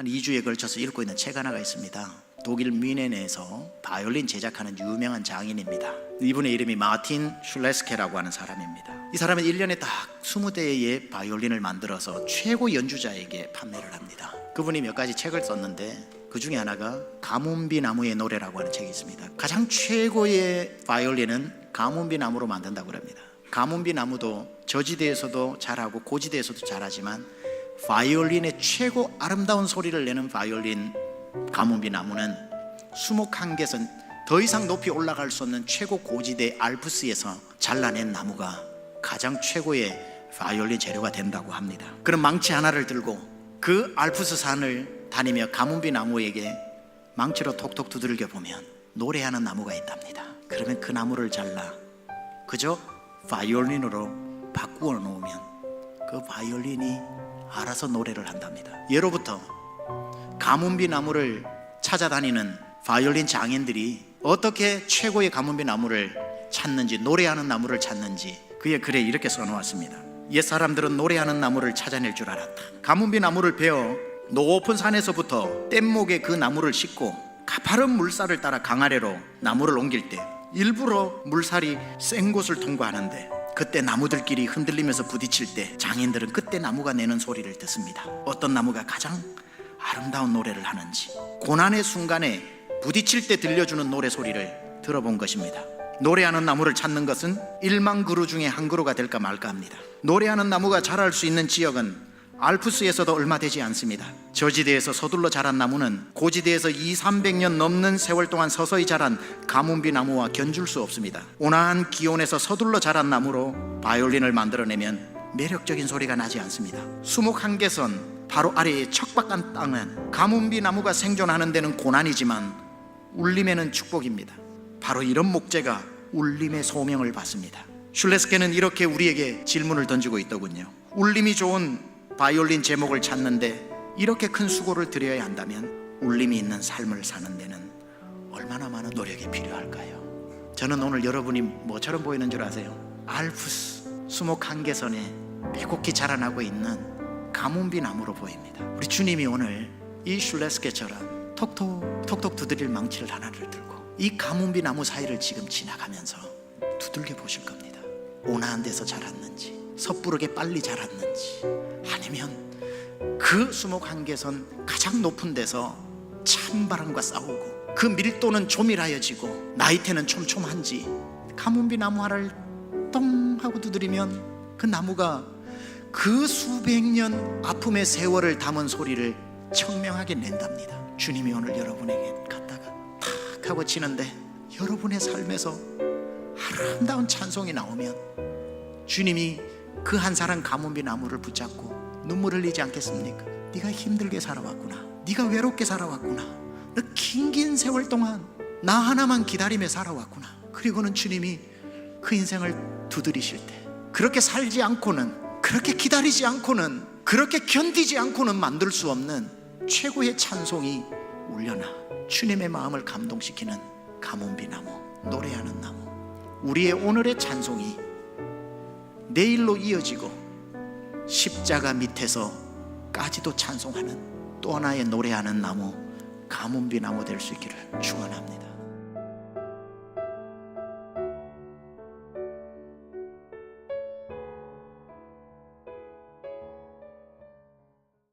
한 2주에 걸쳐서 읽고 있는 책 하나가 있습니다. 독일 뮌헨에서 바이올린 제작하는 유명한 장인입니다. 이분의 이름이 마틴 슐레스케라고 하는 사람입니다. 이 사람은 1년에 딱 20대의 바이올린을 만들어서 최고 연주자에게 판매를 합니다. 그분이 몇 가지 책을 썼는데 그 중에 하나가 가문비 나무의 노래라고 하는 책이 있습니다. 가장 최고의 바이올린은 가문비 나무로 만든다고 합니다. 가문비 나무도 저지대에서도 잘하고 고지대에서도 잘하지만 바이올린의 최고 아름다운 소리를 내는 바이올린 가문비 나무는 수목 한계선 더 이상 높이 올라갈 수 없는 최고 고지대 알프스에서 잘라낸 나무가 가장 최고의 바이올린 재료가 된다고 합니다. 그런 망치 하나를 들고 그 알프스 산을 다니며 가문비 나무에게 망치로 톡톡 두들겨 보면 노래하는 나무가 있답니다. 그러면 그 나무를 잘라 그저 바이올린으로 바꾸어 놓으면 그 바이올린이 알아서 노래를 한답니다. 예로부터 가문비 나무를 찾아다니는 바이올린 장인들이 어떻게 최고의 가문비 나무를 찾는지 노래하는 나무를 찾는지 그의 글에 이렇게 써놓았습니다. 옛 사람들은 노래하는 나무를 찾아낼 줄 알았다. 가문비 나무를 베어 높은 산에서부터 뗏목에 그 나무를 싣고 가파른 물살을 따라 강아래로 나무를 옮길 때 일부러 물살이 센 곳을 통과하는데 그때 나무들끼리 흔들리면서 부딪힐 때 장인들은 그때 나무가 내는 소리를 듣습니다. 어떤 나무가 가장 아름다운 노래를 하는지 고난의 순간에 부딪힐 때 들려주는 노래 소리를 들어본 것입니다. 노래하는 나무를 찾는 것은 1만 그루 중에 한 그루가 될까 말까 합니다. 노래하는 나무가 자랄 수 있는 지역은 알프스에서도 얼마 되지 않습니다. 저지대에서 서둘러 자란 나무는 고지대에서 2, 300년 넘는 세월 동안 서서히 자란 가문비 나무와 견줄 수 없습니다. 온화한 기온에서 서둘러 자란 나무로 바이올린을 만들어내면 매력적인 소리가 나지 않습니다. 수목 한계선 바로 아래의 척박한 땅은 가문비 나무가 생존하는 데는 고난이지만 울림에는 축복입니다. 바로 이런 목재가 울림의 소명을 받습니다. 슐레스케는 이렇게 우리에게 질문을 던지고 있더군요. 울림이 좋은 바이올린 제목을 찾는데 이렇게 큰 수고를 들여야 한다면 울림이 있는 삶을 사는 데는 얼마나 많은 노력이 필요할까요? 저는 오늘 여러분이 뭐처럼 보이는 줄 아세요? 알프스 수목 한계선에 빼곡히 자라나고 있는 가문비 나무로 보입니다. 우리 주님이 오늘 이 슐레스케처럼 톡톡 톡톡 두드릴 망치를 하나를 들고 이 가문비 나무 사이를 지금 지나가면서 두들겨 보실 겁니다. 온화한 데서 자랐는지 섣부르게 빨리 자랐는지 아니면 그 수목 한계선 가장 높은 데서 찬바람과 싸우고 그 밀도는 조밀하여지고 나이테는 촘촘한지 가문비 나무 하나를 똥 하고 두드리면 그 나무가 그 수백 년 아픔의 세월을 담은 소리를 청명하게 낸답니다. 주님이 오늘 여러분에게 갔다가 탁 하고 치는데 여러분의 삶에서 아름다운 찬송이 나오면 주님이 그 한 사람 가문비 나무를 붙잡고 눈물 흘리지 않겠습니까? 네가 힘들게 살아왔구나. 네가 외롭게 살아왔구나. 너 긴긴 세월 동안 나 하나만 기다리며 살아왔구나. 그리고는 주님이 그 인생을 두드리실 때 그렇게 살지 않고는 그렇게 기다리지 않고는 그렇게 견디지 않고는 만들 수 없는 최고의 찬송이 울려나 주님의 마음을 감동시키는 가문비 나무 노래하는 나무 우리의 오늘의 찬송이 내일로 이어지고 십자가 밑에서까지도 찬송하는 또 하나의 노래하는 나무 가문비 나무 될 수 있기를 축원합니다.